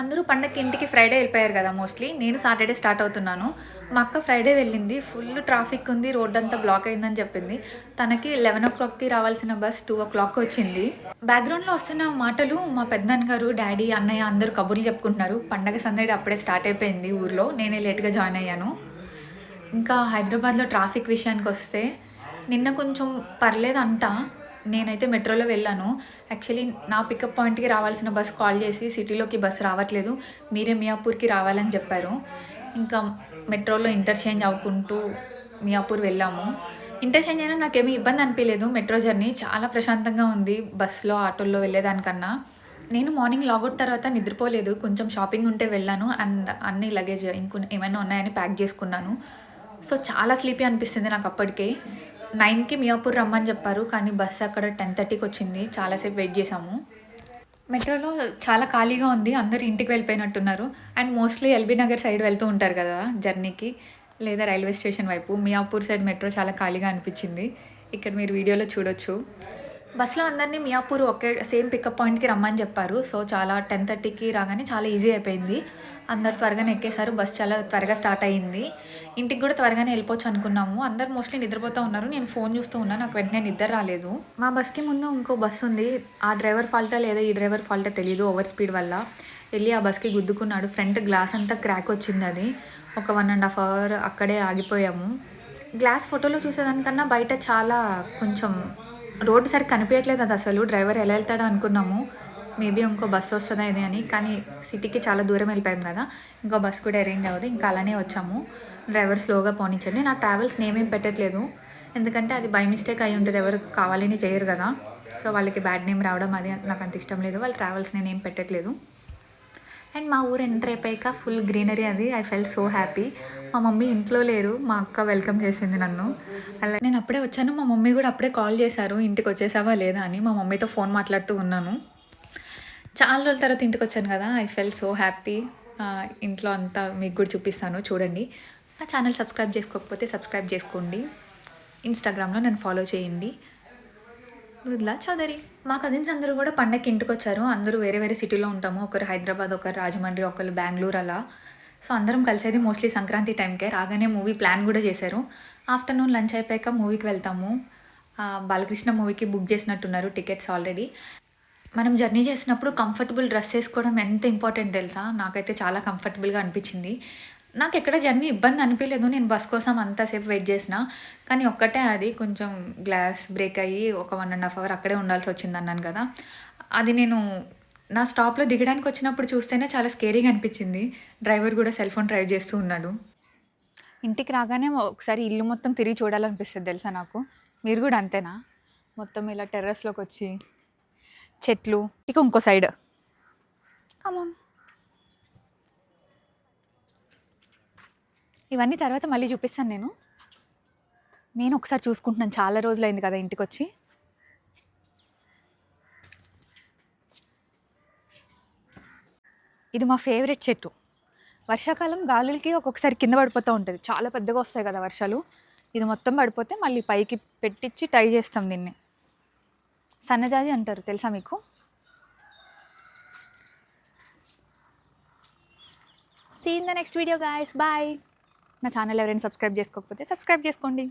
అందరూ పండగకి ఇంటికి ఫ్రైడే వెళ్ళిపోయారు కదా మోస్ట్లీ. నేను సాటర్డే స్టార్ట్ అవుతున్నాను. మా అక్క ఫ్రైడే వెళ్ళింది. ఫుల్ ట్రాఫిక్ ఉంది. రోడ్ అంతా బ్లాక్ అయిందని చెప్పింది. తనకి లెవెన్ ఓ క్లాక్కి రావాల్సిన బస్ టూ ఓ క్లాక్ వచ్చింది. బ్యాక్గ్రౌండ్లో వస్తున్న మాటలు మా పెద్దనాన్న గారు డాడీ అన్నయ్య అందరూ కబుర్లు చెప్పుకుంటున్నారు. పండగ సందడి అప్పుడే స్టార్ట్ అయిపోయింది ఊర్లో. నేనే లేట్గా జాయిన్ అయ్యాను. ఇంకా హైదరాబాద్లో ట్రాఫిక్ విషయానికి వస్తే నిన్న కొంచెం పర్లేదు నేనైతే మెట్రోలో వెళ్ళాను. యాక్చువల్లీ నా పికప్ పాయింట్కి రావాల్సిన బస్ కాల్ చేసి సిటీలోకి బస్సు రావట్లేదు. మీరే మియాపూర్కి రావాలని చెప్పారు. ఇంకా మెట్రోలో ఇంటర్చేంజ్ అవ్వుకుంటూ మియాపూర్ వెళ్ళాము. ఇంటర్చేంజ్ అయినా నాకేమీ ఇబ్బంది అనిపించలేదు మెట్రో జర్నీ చాలా ప్రశాంతంగా ఉంది బస్సులో ఆటోల్లో వెళ్ళేదానికన్నా. నేను మార్నింగ్ లాగౌట్ తర్వాత నిద్రపోలేదు. కొంచెం షాపింగ్ ఉంటే వెళ్ళాను. అండ్ అన్ని లగేజ్ ఇంకొన్ని ఏమైనా ఉన్నాయని ప్యాక్ చేసుకున్నాను. సో చాలా స్లీపీ అనిపిస్తుంది నాకు అప్పటికే. నైన్కి మియాపూర్ రమ్మని చెప్పారు కానీ బస్సు అక్కడ టెన్ థర్టీకి వచ్చింది. చాలాసేపు వెయిట్ చేసాము మెట్రోలో చాలా ఖాళీగా ఉంది అందరు ఇంటికి వెళ్ళిపోయినట్టున్నారు. And mostly LB Nagar side వెళ్తూ ఉంటారు కదా జర్నీకి లేదా రైల్వే స్టేషన్ వైపు. మియాపూర్ సైడ్ మెట్రో చాలా ఖాళీగా అనిపించింది. ఇక్కడ మీరు వీడియోలో చూడొచ్చు. బస్సులో అందరినీ మియాపూర్ ఒకే సేమ్ పికప్ పాయింట్కి రమ్మని చెప్పారు. సో చాలా టెన్ థర్టీకి రాగానే చాలా ఈజీ అయిపోయింది. అందరు త్వరగానే ఎక్కేశారు. బస్ చాలా త్వరగా స్టార్ట్ అయ్యింది ఇంటికి కూడా త్వరగానే వెళ్ళిపోవచ్చు అనుకున్నాము. అందరు మోస్ట్లీ నిద్రపోతూ ఉన్నారు. నేను ఫోన్ చూస్తూ ఉన్నాను నాకు వెంటనే నిద్ర రాలేదు. మా బస్కి ముందు ఇంకో బస్ ఉంది. ఆ డ్రైవర్ ఫాల్టా లేదా ఈ డ్రైవర్ ఫాల్టా తెలియదు ఓవర్ స్పీడ్ వల్ల. వెళ్ళి ఆ బస్కి గుద్దుకున్నాడు. ఫ్రంట్ గ్లాస్ అంతా క్రాక్ వచ్చింది అది. ఒక వన్ అండ్ హాఫ్ అవర్ అక్కడే ఆగిపోయాము. గ్లాస్ ఫోటోలో చూసేదానికన్నా బయట చాలా కొంచెం రోడ్డు సరిగ్గా కనిపించట్లేదు అది అసలు డ్రైవర్ ఎలా వెళ్తాడో అనుకున్నాము. మేబీ ఇంకో బస్సు వస్తుందా ఇది అని. కానీ సిటీకి చాలా దూరం వెళ్ళిపోయాం కదా. ఇంకో బస్ కూడా అరేంజ్ అవ్వదు. ఇంకా అలానే వచ్చాము. డ్రైవర్ స్లోగా పోనించండి. నా ట్రావెల్స్ నేమేం పెట్టట్లేదు. ఎందుకంటే అది బై మిస్టేక్ అయి ఉంటుంది. ఎవరు కావాలని చేయరు కదా. సో వాళ్ళకి బ్యాడ్ నేమ్ రావడం అది నాకు అంత ఇష్టం లేదు. వాళ్ళ ట్రావెల్స్ నేనేం పెట్టట్లేదు. అండ్ మా ఊరు ఎంటర్ అయిపోయాక ఫుల్ గ్రీనరీ అది. ఐ ఫెల్ సో హ్యాపీ మా మమ్మీ ఇంట్లో లేరు. మా అక్క వెల్కమ్ చేసింది నన్ను. అలా నేను అప్పుడే వచ్చాను. మా మమ్మీ కూడా అప్పుడే కాల్ చేశారు. ఇంటికి వచ్చేసావా లేదా? అని మా మమ్మీతో ఫోన్ మాట్లాడుతూ ఉన్నాను. చాలా రోజుల తర్వాత ఇంటికి వచ్చాను కదా. ఐ ఫెల్ సో హ్యాపీ ఇంట్లో అంతా మీకు కూడా చూపిస్తాను. చూడండి. నా ఛానల్ సబ్స్క్రైబ్ చేసుకోకపోతే సబ్స్క్రైబ్ చేసుకోండి. ఇన్స్టాగ్రామ్లో నన్ను ఫాలో చేయండి. మృదులా? చౌదరి? మా కజిన్స్ అందరూ కూడా పండగకి ఇంటికి వచ్చారు అందరూ వేరే వేరే సిటీలో ఉంటాము. ఒకరు హైదరాబాద్ ఒకరు రాజమండ్రి ఒకరు బెంగళూరు అలా. సో అందరం కలిసేది మోస్ట్లీ సంక్రాంతి టైంకే రాగానే మూవీ ప్లాన్ కూడా చేశారు. ఆఫ్టర్నూన్ లంచ్ అయిపోయాక మూవీకి వెళ్తాము. బాలకృష్ణ మూవీకి బుక్ చేసినట్టున్నారు టికెట్స్ ఆల్రెడీ మనం జర్నీ చేసినప్పుడు కంఫర్టబుల్ డ్రెస్ వేసుకోవడం ఎంత ఇంపార్టెంట్ తెలుసా? నాకైతే చాలా కంఫర్టబుల్గా అనిపించింది. నాకు ఎక్కడ జర్నీ ఇబ్బంది అనిపించలేదు నేను బస్ కోసం అంతసేపు వెయిట్ చేసిన. కానీ ఒక్కటే అది కొంచెం గ్లాస్ బ్రేక్ అయ్యి ఒక వన్ అండ్ హాఫ్ అవర్ అక్కడే ఉండాల్సి వచ్చింది అన్నాను కదా. అది నేను నా స్టాప్లో దిగడానికి వచ్చినప్పుడు చూస్తేనే చాలా స్కేరీగా అనిపించింది. డ్రైవర్ కూడా సెల్ ఫోన్ డ్రైవ్ చేస్తూ ఉన్నాడు. ఇంటికి రాగానే ఒకసారి ఇల్లు మొత్తం తిరిగి చూడాలనిపిస్తుంది తెలుసా నాకు? మీరు కూడా అంతేనా? మొత్తం ఇలా టెర్రస్లోకి వచ్చి చెట్లు ఇక ఇంకో సైడ్ కమాన్ ఇవన్నీ తర్వాత మళ్ళీ చూపిస్తాను నేను. నేను ఒకసారి చూసుకుంటున్నాను. చాలా రోజులైంది కదా ఇంటికి వచ్చి ఇది మా ఫేవరెట్ చెట్టు. వర్షాకాలం గాలులకి ఒక్కొక్కసారి కింద పడిపోతూ ఉంటుంది. చాలా పెద్దగా వస్తాయి కదా వర్షాలు. ఇది మొత్తం పడిపోతే మళ్ళీ పైకి పెట్టించి టై చేస్తాం దీన్ని. సన్నజాజి అంటారు. తెలుసా మీకు? See in the next video guys bye నా ఛానల్ ఎవరైనా సబ్స్క్రైబ్ చేసుకోకపోతే సబ్స్క్రైబ్ చేసుకోండి.